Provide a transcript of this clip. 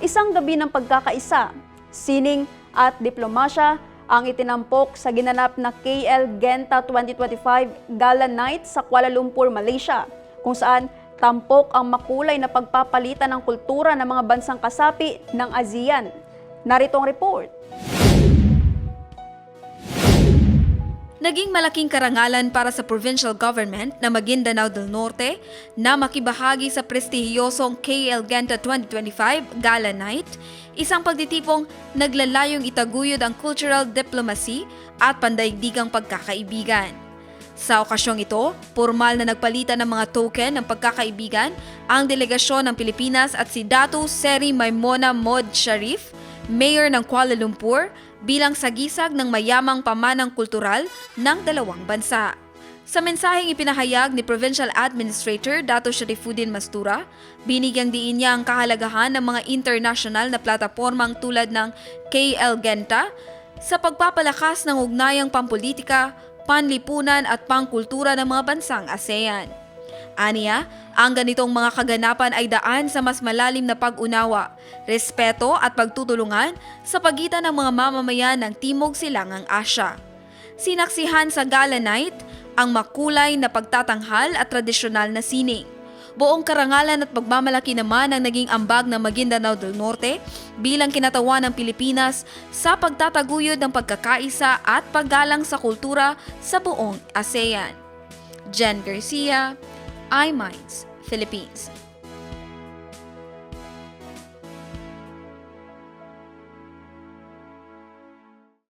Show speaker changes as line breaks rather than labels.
isang gabi ng pagkakaisa, sining at diplomasya ang itinampok sa ginanap na KL Genta 2025 Gala Night sa Kuala Lumpur, Malaysia, kung saan tampok ang makulay na pagpapalitan ng kultura ng mga bansang kasapi ng ASEAN. Narito ang report.
Naging malaking karangalan para sa provincial government na Maguindanao del Norte na makibahagi sa prestihiyosong KL Genta 2025 Gala Night, isang pagtitipong naglalayong itaguyod ang cultural diplomacy at pandaigdigang pagkakaibigan. Sa okasyong ito, formal na nagpalitan ng mga token ng pagkakaibigan ang delegasyon ng Pilipinas at si Datu Seri Maimona Mod Sharif, Mayor ng Kuala Lumpur, bilang sagisag ng mayamang pamanang kultural ng dalawang bansa. Sa mensaheng ipinahayag ni Provincial Administrator Dato Sharifuddin Mastura, binigyang diin niya ang kahalagahan ng mga international na platapormang tulad ng KL Genta sa pagpapalakas ng ugnayang pampolitika, panlipunan at pangkultura ng mga bansang ASEAN. Aniya, ang ganitong mga kaganapan ay daan sa mas malalim na pag-unawa, respeto at pagtutulungan sa pagitan ng mga mamamayan ng Timog Silangang Asya. Sinaksihan sa Gala Night ang makulay na pagtatanghal at tradisyonal na sining. Buong karangalan at pagmamalaki naman ang naging ambag ng Maguindanao del Norte bilang kinatawan ng Pilipinas sa pagtataguyod ng pagkakaisa at paggalang sa kultura sa buong ASEAN. Jen Garcia, iMinds, Philippines.